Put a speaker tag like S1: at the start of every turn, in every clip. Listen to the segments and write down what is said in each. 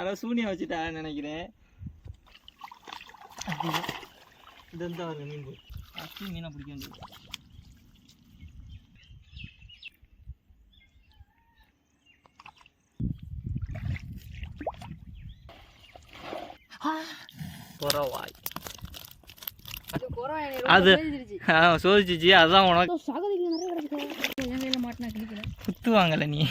S1: யாரோ சூனியம் வச்சுட்டா நினைக்கிறேன். அப்படியே. இது இருந்தா வருங்க மீன் போய் ஃபஸ்ட்டு மீனை பிடிக்க வேண்டியது. குறவாய். அது- சோதிச்சிச்சு அதுதான் உனக்கு.
S2: இதோ சகதிக்கு நிறைய கிடக்குது. என் கையில மாட்டினா கிடைக்கல.
S1: குத்துவாங்கல்ல நீ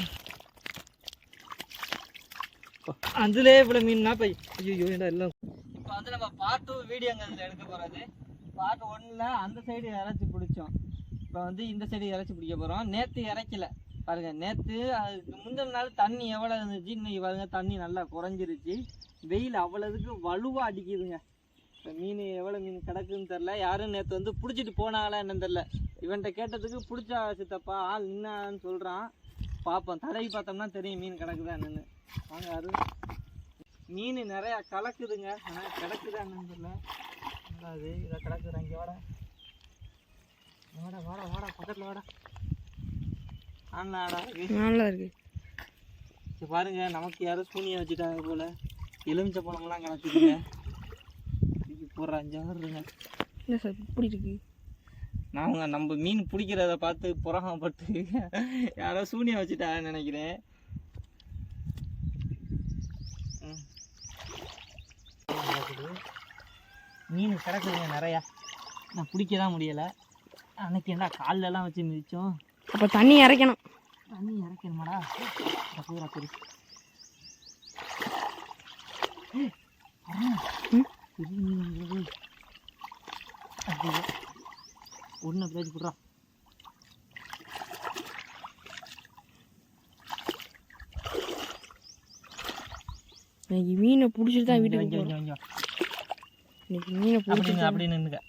S1: அதுலே இவ்வளோ மீன்னா போய் ஐயோ எல்லாம்? இப்போ வந்து நம்ம பார்ட் டூ அதில் எடுக்க போகிறது பார்ட் ஒன்னில் அந்த சைடு இறச்சி பிடிச்சோம். இப்போ வந்து இந்த சைடு இறச்சி பிடிக்க போகிறோம் நேற்று இறக்கல. பாருங்கள் நேற்று அதுக்கு முந்தின நாள் தண்ணி எவ்வளோ இருந்துச்சு இன்னைக்கு பாருங்க தண்ணி நல்லா குறைஞ்சிருச்சு. வெயில் அவ்வளோதுக்கு வலுவாக அடிக்குதுங்க. இப்போ மீன் எவ்வளோ மீன் கிடக்குன்னு தெரில யாரும் நேற்று வந்து பிடிச்சிட்டு போனாங்களா என்னன்னு தெரில இவன்கிட்ட கேட்டதுக்கு பிடிச்சா சித்தப்பா ஆள் நின்னான்னு சொல்கிறான் பார்ப்போம் தடவி பார்த்தோம்னா தெரியும் மீன் கிடக்குதா என்னென்னு. வாங்க அது மீன் நிறையா கலக்குதுங்க. ஆனால் கிடக்குதா என்னன்னு தெரியல. அது இதை கிடக்குதா இங்கே வாடா. வாடா வாடா வாடா. பக்கத்தில் வாடா. ஆனாடா
S2: நல்லா இருக்கு.
S1: பாருங்க நமக்கு யாரும் சூனியம் வச்சுட்டாங்க போல. எலுமிச்சை பழம்லாம் கிடக்குதுங்க இது போடுற அஞ்சாறுங்க
S2: என்ன சார் இப்படி இருக்கு?
S1: நாங்க நம்ம மீன் பிடிக்கிறத பார்த்து புறகப்பட்டு யாரோ சூனியம் வச்சுட்டா நினைக்கிறேன் ம். மீன் கிடக்குதுங்க நிறையா. நான் பிடிக்க தான் முடியலை. அன்னைக்கு என்ன கால்ல எல்லாம் வச்சு மிதிச்சோம்.
S2: அப்போ தண்ணி இறைக்கணும்.
S1: தண்ணி இறக்கணுமாடா? பூரா
S2: ம்?
S1: பெரிய மீன் வந்தது அப்படியே ஒன்று போடுறா
S2: இன்னைக்கு மீனை பிடிச்சிட்டு தான் வீட்டுக்கு
S1: இங்க,
S2: போகிறோம்
S1: இங்க, இங்க.
S2: இன்னைக்கு மீனை தான்
S1: அப்படி நின்னுங்க.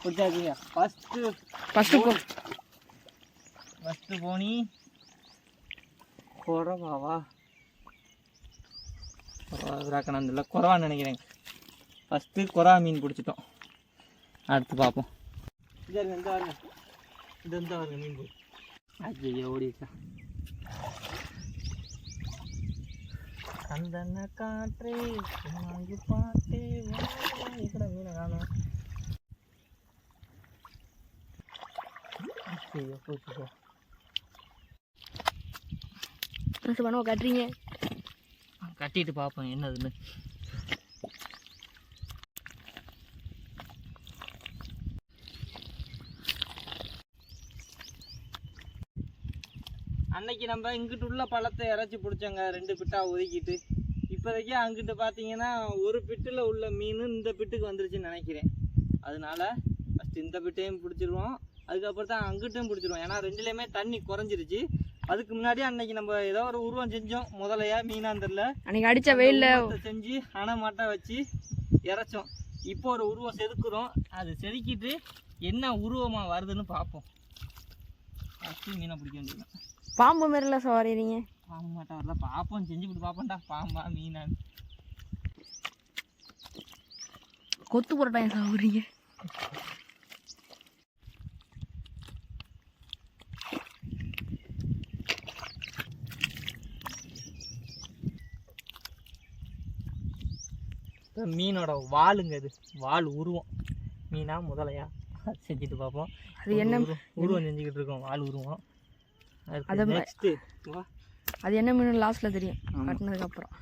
S1: பிடிச்சாச்சுங்க ஃபஸ்ட்டு
S2: ஃபஸ்ட்டு போ
S1: ஃபஸ்ட்டு போனி. குறவாவா? குறவாக்கணும் இல்லை குறவான்னு நினைக்கிறேன் ஃபஸ்ட்டு குறா மீன் பிடிச்சிட்டோம். அடுத்து பார்ப்போம். இது இந்த வருங்க. இது இந்த வருங்க மீன் போய் ஐயோ ஓடிச்சா சந்தன காற்றே சும்மாங்கு பாட்டே வா, வா, எங்கடா மீனை காணோம் ஐயோ போச்சு போ.
S2: என்ன பண்ணுவ கட்டுறீங்க
S1: கட்டிட்டு பார்ப்போம் என்னதுன்னு. அன்னைக்கு நம்ம இங்கிட்டு உள்ள பழத்தை இறச்சி பிடிச்சோங்க. ரெண்டு பிட்டா ஒதுக்கிட்டு. இப்போதைக்கு அங்கிட்டு பார்த்தீங்கன்னா ஒரு பிட்டில் உள்ள மீன் இந்த பிட்டுக்கு வந்துருச்சுன்னு நினைக்கிறேன். அதனால ஃபஸ்ட் இந்த பிட்டையும் பிடிச்சிருவோம். அதுக்கப்புறம் தான் அங்கிட்டும் பிடிச்சிருவோம். ஏன்னா ரெண்டுலேயுமே தண்ணி குறைஞ்சிருச்சு. அதுக்கு முன்னாடி அன்னைக்கு நம்ம ஏதோ ஒரு உருவம் செஞ்சோம். முதலையா மீனான்னு தெரில
S2: அன்னைக்கு அடித்த வெயிலில்
S1: செஞ்சு அணை மாட்டை வச்சு இறைச்சோம். இப்போ ஒரு உருவம் செதுக்குறோம். அது செதுக்கிட்டு என்ன உருவமா வருதுன்னு பார்ப்போம். ஃபஸ்ட்டு மீனை பிடிக்க வேண்டியது
S2: பாம்பு மாரிலாம் சவாரிறீங்க
S1: பாம்பு மாட்டை வரல பார்ப்போம் செஞ்சு விட்டு பார்ப்போம்டா பாம்பா மீனான்னு
S2: கொத்து புரோட்டா சாப்பிட்றீங்க?
S1: இப்போ மீனோட வாலுங்க இது. வால் உருவம். மீனா முதலையா? அது செஞ்சுட்டு பார்ப்போம்
S2: அது என்ன?
S1: உருவம் செஞ்சுக்கிட்டு இருக்கோம். வால் உருவம்.
S2: அதை
S1: அது
S2: என்ன மீன் லாஸ்ட்டில் தெரியும். கட்டினதுக்கப்புறம்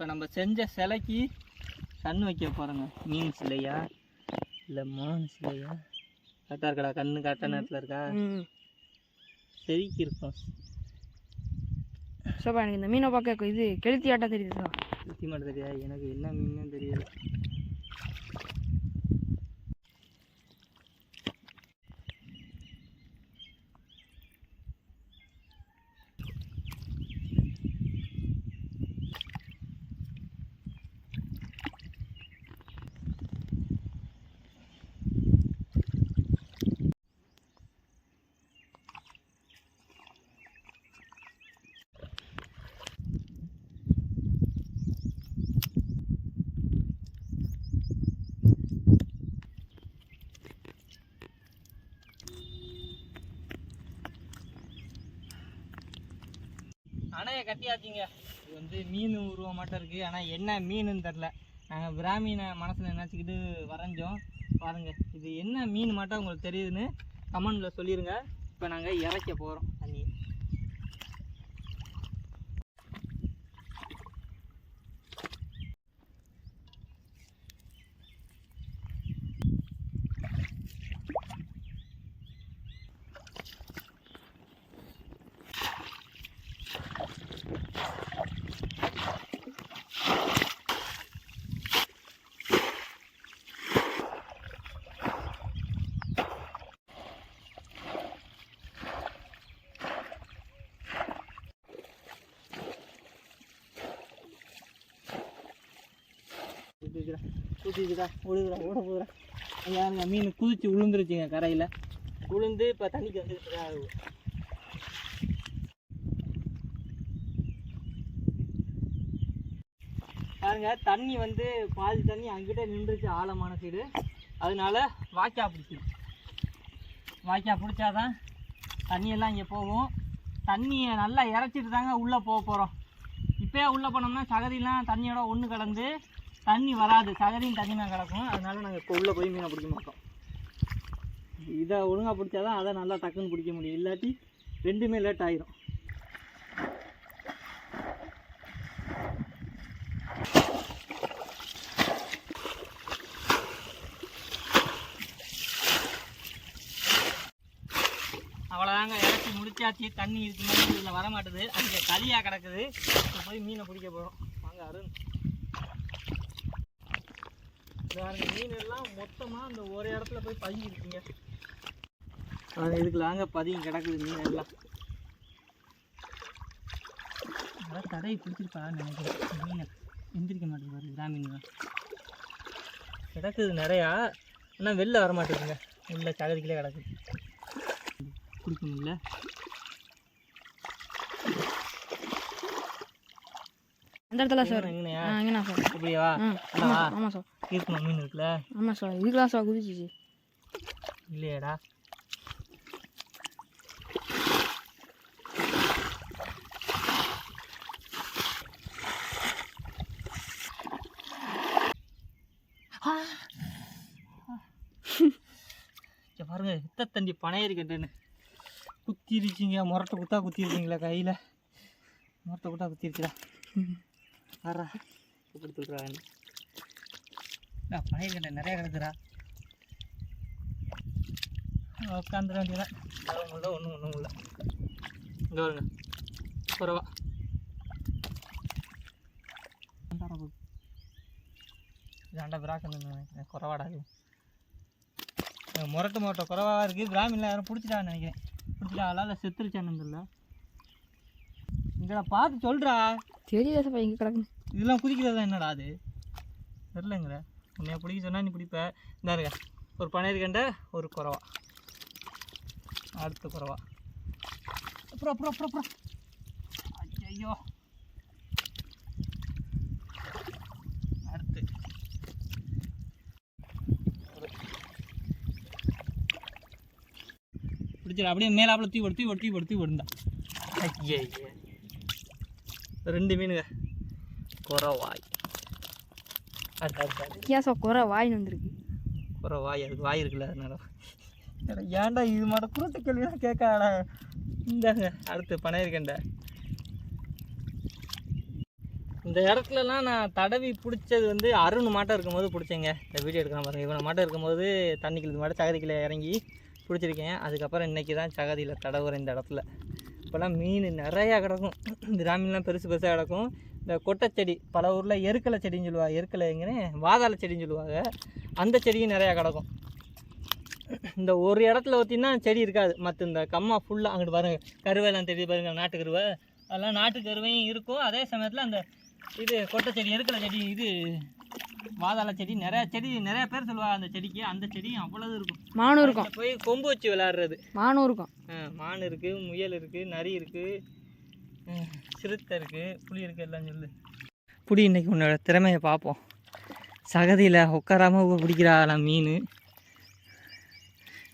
S1: இப்போ நம்ம செஞ்ச சிலைக்கு கண் வைக்க போகிறோங்க மீன் சிலையா? இல்லை மான் சிலையா? கரெக்டாக இருக்கடா கண்ணு கரெக்டாக நேரத்தில் இருக்கா? செதுக்கி இருக்கோம்.
S2: சோப்பா எனக்கு இந்த மீனை பார்க்க இது கெளுத்தி ஆட்டா தெரியுது? சார்
S1: சுற்றி மட்டும் தெரியாது. எனக்கு என்ன மீன் தெரியல அணையை கட்டியாச்சுங்க. இது வந்து மீன் உருவம் மட்டும் இருக்குது ஆனால் என்ன மீனுன்னு தெரில நாங்கள் பிராமின மனசில் நினச்சிக்கிட்டு வரைஞ்சோம். பாருங்கள் இது என்ன மீன் மட்டும் உங்களுக்கு தெரியுதுன்னு கமெண்டில் சொல்லிடுங்க இப்போ நாங்கள் இறைக்க போகிறோம் தண்ணி ஊற்றிக்கிறா ஊற்றிக்கிறா ஓடுகிறா ஓட போகிறா. அங்கே மீன் குதிச்சு விழுந்துருச்சுங்க கரையில். விழுந்து இப்போ தண்ணிக்கு வந்துருச்சுடா பாருங்க தண்ணி வந்து பாதி தண்ணி அங்கிட்ட நின்றுச்சு ஆழமான சைடு. அதனால வாய்க்கா பிடிச்சிடும் வாய்க்கா பிடிச்சாதான் தண்ணியெல்லாம் இங்கே போகும். தண்ணியை நல்லா இறச்சிட்டு தாங்க உள்ளே போக போகிறோம் இப்போயே உள்ளே போனோம்னா சகதியெலாம் தண்ணியோட ஒன்று கலந்து தண்ணி வராது சகதியும் தண்ணி கிடக்கும். அதனால நாங்கள் இப்போ உள்ளே போய் மீனை பிடிக்க மாட்டோம். இதை ஒழுங்காக பிடிச்சாதான் அதை நல்லா டக்குன்னு பிடிக்க முடியும். இல்லாட்டி ரெண்டுமே லேட் ஆயிரும். அவ்வளோதாங்க இறச்சி முடிச்சாச்சு. தண்ணி இருக்கு மாதிரி இதில் வரமாட்டுது. அங்கே களியாக கிடக்குது. போய் மீனை பிடிக்க போகிறோம் வாங்க அருண். பாருங்க மீன் எல்லாம் மொத்தமாக அந்த ஒரு இடத்துல போய் பதுங்கி இருக்குங்க அது இதுக்கு பதுங்கி கிடக்குது மீன் எல்லாம். அதான் தடவை பிடிச்சிருப்பான்னு நினைக்கிறேன். மீனை எந்திரிக்க மாட்டேங்குது கிராமீன் தான் கிடக்குது நிறையா ஆனால் வெளில வர மாட்டேங்குங்க உள்ள சகதிக்கிலே கிடக்குது. பிடிக்க முடியல
S2: அந்த இடத்துல சார் எங்கண்ணா? சார்
S1: அப்படியா?
S2: ஆமாம் சார்
S1: இருக்கணும் மீன் இருக்குல்ல?
S2: ஆமாம் சார் இதுக்கெல்லாம் சார் குதிச்சிச்சு.
S1: இல்லையாடா. பாருங்க வித்த தண்டி பனையரி கட்டுன்னு குத்திருச்சிங்க முரட்டை குத்தா குத்திருச்சிங்களா கையில்? முரட்டை குத்தா குத்திருச்சுடா. வர்றா இப்படி சொல்கிறா பனையரி கண்டை நிறைய கிடக்குறா உட்காந்துட வேண்டியதான் ஒன்றும் இல்லை ஒன்றும் ஒன்றும் இல்லை. இங்கே வருங்க குறவா இதாண்டா பிராக்கன்னு குறவாடா இது. முரட்டு முரட்டை குறவாக இருக்குது பிராமின்ல யாரும் பிடிச்சிட்டான்னு நினைக்கிறேன். பிடிச்சிட்டாங்களா இல்லை செத்துருச்சான்னு தெரியல இங்கடா பார்த்து சொல்கிறா
S2: தெரியல சார் இங்கே கிடக்குன்னு
S1: இதெல்லாம் குதிக்கிறதா என்னடா அது? தெரிலங்கிற உண்மையாக பிடிக்க சொன்னா நீ பிடிப்ப. இந்த இருங்க ஒரு பனையர் கண்டை ஒரு குறவா. அடுத்த குறவா. அப்புறம் அப்புறம் அப்புறம் அப்புறம். ஐயோ அடுத்து. பிடிச்சிரு அப்படியே மேலாப்புல தூக்கி போடு தூக்கி போடு தூக்கி போடு தூக்கி ஐயே ரெண்டு மீனுங்க. குறவாய்
S2: சார் குறை வாயின் வந்திருக்கு.
S1: குறை வாய் அதுக்கு வாய் இருக்குல்ல அதனால. ஏன்டா இது மட்டும் குருட்டு கேள்விலாம் கேட்காடா இந்தாங்க அடுத்து பனையர்கண்டை இந்த இடத்துலலாம் நான் தடவி பிடிச்சது வந்து அருண் மாட்டம் இருக்கும்போது பிடிச்சேங்க. இந்த வீடியோ எடுக்கலாம் பாருங்க. இவனை மாட்டம் இருக்கும்போது தண்ணிக்குள்ள மாட்டம் சகதிக்குள்ள இறங்கி பிடிச்சிருக்கேன். அதுக்கப்புறம் இன்றைக்கி தான் சகதியில் தடவுறேன் இந்த இடத்துல. இப்போல்லாம் மீன் நிறையா கிடக்கும். இந்த ராமீன்லாம் பெருசு பெருசாக கிடக்கும். இந்த கொட்டைச்செடி பல ஊரில் எருக்கலை செடின்னு சொல்லுவாங்க. எருக்கலை எங்கன்னு? வாதாள செடின்னு சொல்லுவாங்க. அந்த செடியும் நிறையா கிடக்கும். இந்த ஒரு இடத்துல ஊற்றினா செடி இருக்காது. மற்ற இந்த கம்மா ஃபுல்லாக அங்கிட்டு பாருங்க. கருவேலாம் தெரியுது பாருங்க நாட்டு கருவை. அதெல்லாம் நாட்டு கருவையும் இருக்கும். அதே சமயத்தில் அந்த இது கொட்டை செடி எருக்கலை செடி இது வாதாள செடி நிறையா செடி நிறைய பேர் சொல்லுவாங்க அந்த செடிக்கு. அந்த செடியும் அவ்வளவு இருக்கும்.
S2: மானும் இருக்கும்.
S1: போய் கொம்பு வச்சு விளையாடுறது.
S2: மானும் இருக்கும்.
S1: மான் இருக்குது முயல் இருக்குது நரி இருக்குது சிறுத்தை இருக்குது புளி இருக்குது எல்லாம் சொல்லு. புடி இன்றைக்கி உன்னோட திறமையை பார்ப்போம். சகதியில் உட்காராமல் பிடிக்கிறாளாம் மீன்.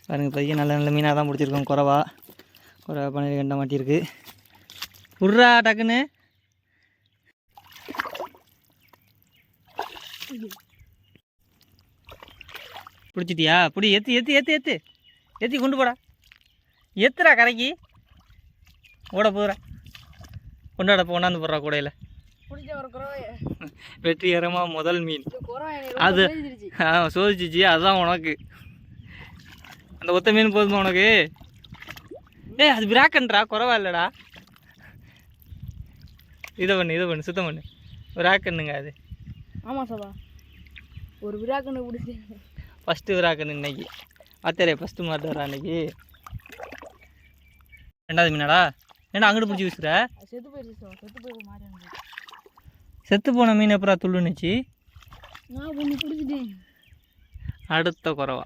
S1: பாருங்கள் பையன் நல்ல நல்ல மீனாக தான் பிடிச்சிருக்கோம் குறவா. குறவா பன்னெண்டு கண்ட மாட்டியிருக்கு. உர்ரா டக்குன்னு. பிடிச்சிட்டியா? பிடி ஏற்றி ஏற்றி ஏற்றி ஏற்று ஏற்றி கொண்டு போடா. எத்துடா கரைக்கு. ஓட போகிறா கொண்டாட கொண்டாந்து போடுறா கூடையில். வெற்றிகரமாக முதல் மீன். அது ஆ சோதிச்சிச்சு அதுதான் உனக்கு. அந்த ஒத்த மீன் போதுமா உனக்கு? ஏய் அது விராக்கன்றா குறவா இல்லைடா. இதை பண்ணு இதை பண்ணு சுத்தம் பண்ணு. விராக்கண்ணுங்க அது.
S2: ஆமாம் சபா. ஒரு விராக்கண்ணு பிடிச்சி.
S1: ஃபஸ்ட்டு விராக்கண்ணு இன்னைக்கு. ஆத்தரே ஃபஸ்ட்டு மாட்டாரா அன்னைக்கு ரெண்டாவது மீனாடா? ஏன்டா அங்கிட்டு பிடிச்சி வீசுற?
S2: செத்து போயிடுச்சு செத்து போய் மாறி
S1: செத்து போன மீன் எப்பரா துள்ளுனுச்சு? அடுத்த குறவா.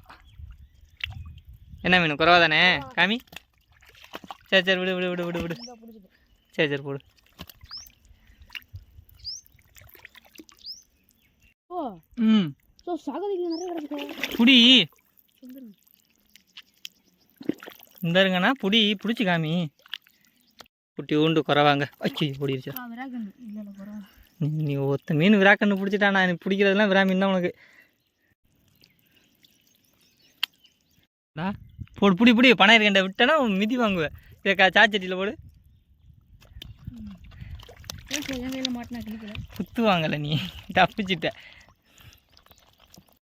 S1: என்ன மீன் குறவா தானே? காமி? சரி சரி விடு விடு விடு விடு விடு. சரி சரி போடு. ம். புடி. இந்த இருங்கண்ணா புடி பிடிச்சி காமி. குட்டி உண்டு குறவாங்க அச்சி
S2: குறவை
S1: நீ நீ ஒருத்த மீன் விராக்கண்ணு பிடிச்சிட்டா நான் பிடிக்கிறதெல்லாம் விரா மீன் தான் உனக்கு. டா, போடு புடி புடி. பணம் இருக்கண்ட விட்டேன்னா மிதி வாங்குவேன் இதை சாச்சட்டியில் போடு. குத்து வாங்கலை நீ. தப்பிச்சிட்ட.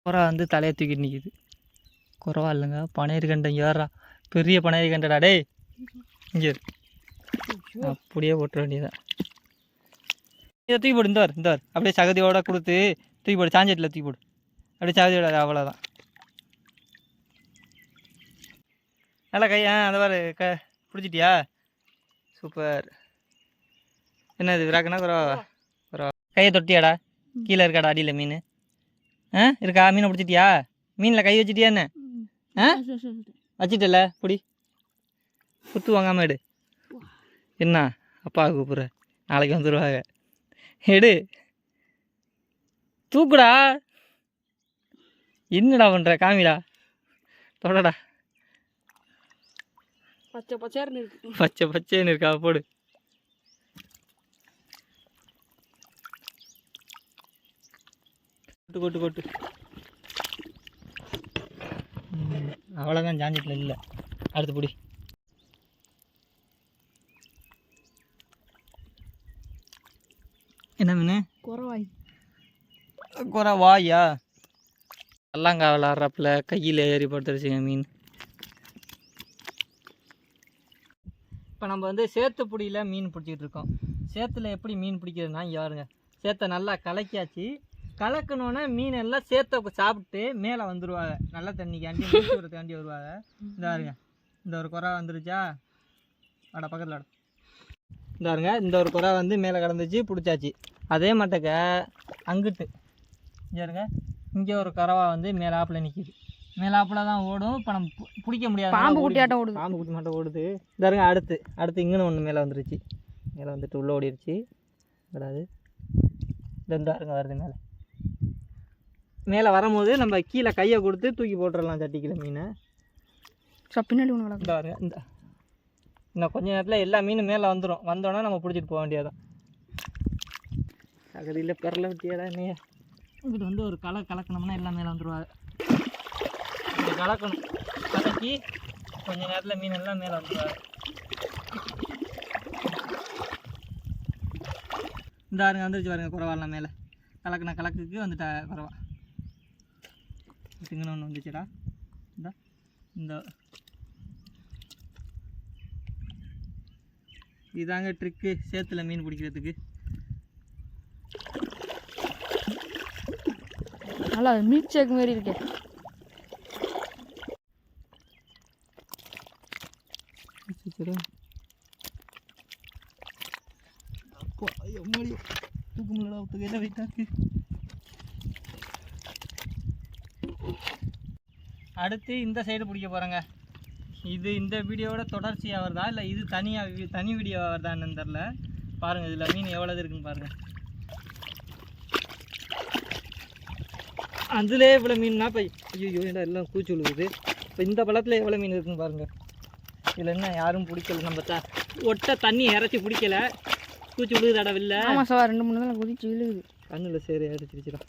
S1: குறவா வந்து தலையை தூக்கிட்டு நிற்கிது குறவா இல்லைங்க. பனையர் கண்டம் ஏறா பெரிய பனையர் கண்டடா டேய். இங்கே. அப்படியே போட்டுற வேண்டியதான் இதை தூக்கி போடு இந்த இந்த அப்படியே சகதியோட கொடுத்து தூக்கி போடு சாஞ்சட்டில் தூக்கி போடு. அப்படியே சகதியோட அவ்வளோதான் நல்லா கை ஆ அதை பாரு க பிடிச்சிட்டியா? சூப்பர். என்னது விராக்கனா குறவா? குறவா? கையை தொட்டியாடா? கீழே இருக்காடா அடியில் மீன்? ஆ இருக்கா? மீனை பிடிச்சிட்டியா? மீனில் கை வச்சிட்டியா என்ன? ஆ? வச்சிட்டல புடி. குத்து வாங்காம எடு. என்ன? அப்பா கூப்பிட்ற. நாளைக்கு வந்துடுவாங்க எடு. தூக்குடா. என்னடா பண்ணுற காமிடா. தொடடா.
S2: பச்சை இருக்கு.
S1: பச்சை பச்சைன்னு இருக்கா? போடு. கொட்டு கொட்டு கொட்டு. அவ்வளோதான் ஜாஞ்சிட்டில் இல்லை. அடுத்து பிடி. என்ன மீன்
S2: குறவாய்?
S1: குறை வாயா கல்லாங்கா விளாட்றப்பில் கையில் ஏறி படுத்துருச்சுங்க மீன். இப்போ நம்ம வந்து சேத்து புடியில் மீன் பிடிச்சிக்கிட்டு இருக்கோம். சேத்துல எப்படி மீன் பிடிக்கிறதுனா பாருங்க. சேத்தை நல்லா கலக்கியாச்சு. கலக்கணுன்னா மீன் எல்லாம் சேத்தை சாப்பிட்டு மேலே வந்துடுவாங்க நல்ல தண்ணிக்காண்டி மூச்சுறதுக்காண்டி வருவாங்க. இந்த பாருங்க. இந்த ஒரு குறை வந்துருச்சா? அட பக்கத்தில் பாருங்க இந்த ஒரு குறை வந்து மேலே கிடந்துச்சு பிடிச்சாச்சு. அதே மாட்டக்க அங்கிட்டு இருங்க இங்கே ஒரு கறவா வந்து மேலாப்பில் நிற்கிது மேலாப்பில் தான் ஓடும் இப்போ நம்ம பிடிக்க முடியாது
S2: பாம்பு குட்டியாட்டம் ஓடுது.
S1: பாம்பு குட்டி மட்டும் ஓடுது. இருங்க அடுத்து அடுத்து இங்கன்னு ஒன்று மேலே வந்துருச்சு. மேலே வந்துட்டு உள்ளே ஓடிருச்சு. கிடையாது இருங்க வருது மேலே. மேலே வரும்போது நம்ம கீழே கையை கொடுத்து தூக்கி போட்டுடலாம் சட்டிக்கிற மீனை.
S2: பின்னாடி ஒன்று
S1: பாருங்க இந்த இன்னும் கொஞ்ச நேரத்தில் எல்லா மீனும் மேலே வந்துடும் வந்தோடனே நம்ம பிடிச்சிட்டு போக வேண்டியதான் அகதியில் பெரல விட்டியாடா என்னைய இங்கிட்டு வந்து ஒரு களை கலக்கணும்னா எல்லாம் மேலே வந்துடுவாங்க கலக்கணும். கலக்கி கொஞ்ச நேரத்தில் மீன் எல்லாம் மேலே வந்துடுவாங்க இந்த பாருங்க வந்துருச்சு பாருங்க குறவாலாம் மேலே. கலக்கின கலக்குக்கு வந்துட்டா குறவா. ஒன்று வந்துச்சுடா. இந்த இந்த. இதாங்க ட்ரிக்கு சேத்துல மீன் பிடிக்கிறதுக்கு.
S2: நல்லா மீட் ஷேக் மாதிரி இருக்கே.
S1: தூக்க முடியல என்ன வெயிட்டாக்கு அடுத்து இந்த சைடு பிடிக்க போகிறேங்க இது இந்த வீடியோவோட தொடர்ச்சியாக வருதா இல்லை இது தனியாக தனி வீடியோ வருதான்னு தெரில பாருங்கள் இதில் மீன் எவ்வளவு இருக்குன்னு பாருங்கள் அதுலேயே இவ்வளோ மீன்னா இப்போ ஐயோ ஏன்டா எல்லாம் கூச்சி விழுகுது இப்போ இந்த பழத்தில் எவ்வளோ மீன் இருக்குன்னு பாருங்கள் இதில் என்ன யாரும் பிடிக்கல நம்ம த ஒட்ட தண்ணி இறச்சி பிடிக்கல. பூச்சி விழுகுது அடவில்ல
S2: ஆமாம் சார் ரெண்டு மூணு தான் குதிச்சு விழுகுது.
S1: கண்ணில் சரி அடிச்சிருச்சுடா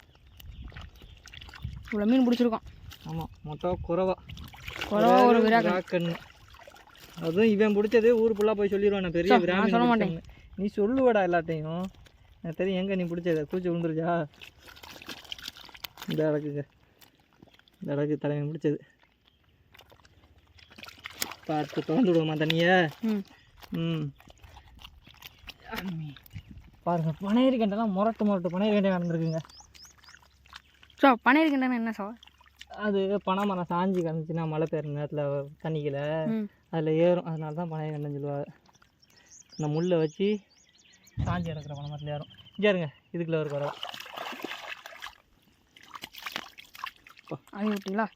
S2: இவ்வளோ மீன் பிடிச்சிருக்கோம்.
S1: ஆமாம் குறவா
S2: குறவா. ஒரு
S1: விராக்கன்னு அதுவும் இவன் பிடிச்சது ஊர் ஃபுல்லாக போய் சொல்லிடுவான் நான் பெரிய
S2: சார், நான்
S1: விராமி
S2: சொல்ல மாட்டேன்.
S1: நீ சொல்லுவடா எல்லாத்தையும். எனக்கு தெரியும் எங்கே நீ பிடிச்சத? பூச்சி விழுந்துருச்சா இந்த இடக்குங்க இந்த இடக்கு தலைவன் பிடிச்சது. பார்த்து திறந்து விடுவோமா தண்ணியை?
S2: ம்.
S1: ம். பாருங்க பனையரி கண்டெல்லாம் முரட்டு முரட்டு பனையரி கண்டை நடந்திருக்குங்க.
S2: சார் பனையிருக்கின்றன என்ன சார்
S1: அது பனை மரம் சாஞ்சி கிடந்துச்சுன்னா மழை பெய்யுற நேரத்தில் தண்ணிக்கல அதில் ஏறும். அதனால தான் பனையரி கண்டைன்னு சொல்லுவாங்க இந்த முள்ளை வச்சு சாஞ்சி கிடக்கிற பனை மரத்தில் ஏறும். இங்கே இதுக்குள்ள ஒரு குறவை.
S2: அது விட்டீங்களா